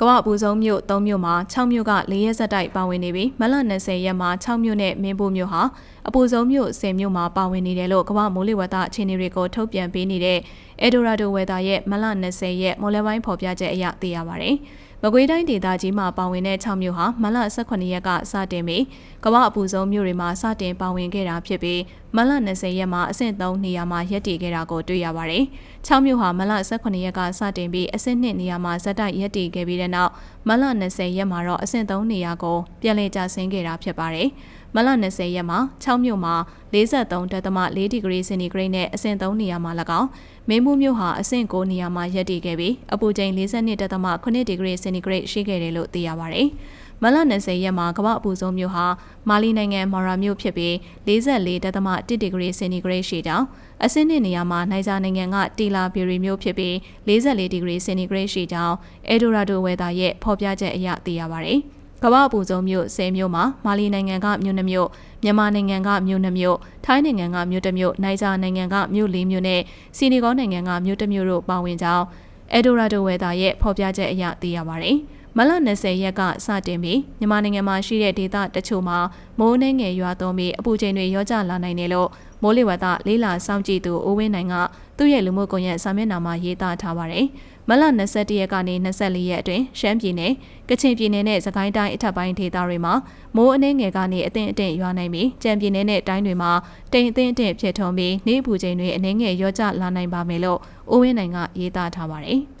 ကမ္ဘာအပူဆုံးမြို့၃မြို့မှာ6မြို့က၄ရက်ဆက်တိုက်ပါဝင်နေပြီးမလ20ရက်မှာ6မြို့နဲ့မင်းဘူးမြို့ဟာအပူဆုံးမြို့10မြို့မှာပါဝင်နေတယ်လို့ကမ္ဘာမိုးလေဝသအခြေအနေတွေကိုထုတ်ပြန်ပေးနေတဲ့ Eldorado Weather ရဲ့မလ20ရက်မိုးလေပိုင်းဖော်ပြချက်အရသိရပါတယ်။မကွေးတိုင်းဒေသကြီးမှာပါဝင်တဲ့6မြို့ဟာမလ18ရက်ကစတင်ပြီးကမ္ဘာအပူဆုံးမြို့တွေမှာစတင်ပါဝင်ခဲ့တာဖြစ်ပြီးမလ20ရက်မှာအဆင့်3နေရာမှာရပ်တည်ခဲ့တာကိုတွေ့ရပါတယ်။6မြို့ဟာမလ18ရက်ကစတင်ပြီးအဆင့်2နေရာမှာဇက်တိုက်ရပ်တည်ခဲ့ပြီးတဲ့နောက်မလ20ရက်မှာတော့အဆင့်3နေရာကိုပြန်လည်ကျဆင်းခဲ့တာဖြစ်ပါတယ်။ မလ20ရက်မှာ6မြို့မှာ43.4ဒီဂရီစင်တီဂရိတ်နဲ့အဆင့်3နေရာမှာ၎င်းမင်းဘူးမြို့ဟာအဆင့်9နေရာမှာရပ်တည်ခဲ့ပြီးအပူချိန်42.8ဒီဂရီစင်တီဂရိတ်ရှိခဲ့တယ်လို့သိရပါတယ်။မလ20ရက်မှာကမ္ဘာအပူဆုံးမြို့ဟာမာလီနိုင်ငံမော်ရာမြို့ဖြစ်ပြီး44.1ဒီဂရီစင်တီဂရိတ်ရှိကြောင်းအဆင့်2နေရာမှာနိုင်ဂျာနိုင်ငံကတီလာဘီရီမြို့ဖြစ်ပြီး44ဒီဂရီစင်တီဂရိတ်ရှိကြောင်းအဒိုရာဒိုဝဲတာရဲ့ဖော်ပြချက်အရသိရပါတယ်။ ကမ္ဘာအပူဆုံးမြို့10မြို့မှာမာလီနိုင်ငံကမြို့2မြို့မြန်မာနိုင်ငံကမြို့2မြို့ထိုင်းနိုင်ငံကမြို့1မြို့နိုင်ဂျာနိုင်ငံကမြို့4မြို့နဲ့စီနီဂေါနိုင်ငံကမြို့1မြို့တို့ပါဝင်ကြောင်းအဒိုရာဒိုဝဲတာရဲ့ဖော်ပြချက်အရသိရပါတယ်။ မလ20ရက်ကစတင်ပြီးမြန်မာနိုင်ငံမှာရှိတဲ့ဒေသတချို့မှာမိုးနှင်းငယ်ရွာသွန်းပြီးအပူချိန်တွေရောကျလာနိုင်တယ်လို့မိုးလေဝသလေးလာစောင့်ကြည့်သူအိုးဝင်းနိုင်ကသူ့ရဲ့လူမှုကွန်ရက်စာမျက်နှာမှာရေးသားထားပါတယ်။မလ21ရက်ကနေ24ရက်အတွင်းရှမ်းပြည်နယ်ကချင်ပြည်နယ်နဲ့စကိုင်းတိုင်းအထက်ပိုင်းဒေသတွေမှာမိုးအနှင်းငယ်ကနေအထင်အထင်ရွာနိုင်ပြီးကြံပြည်နယ်နဲ့တိုင်းတွေမှာတိမ်အထင်အထင်ဖြစ်ထွန်းပြီးနေပူချိန်တွေအနှင်းငယ်ရောကျလာနိုင်ပါမယ်လို့အိုးဝင်းနိုင်ကရေးသားထားပါတယ်။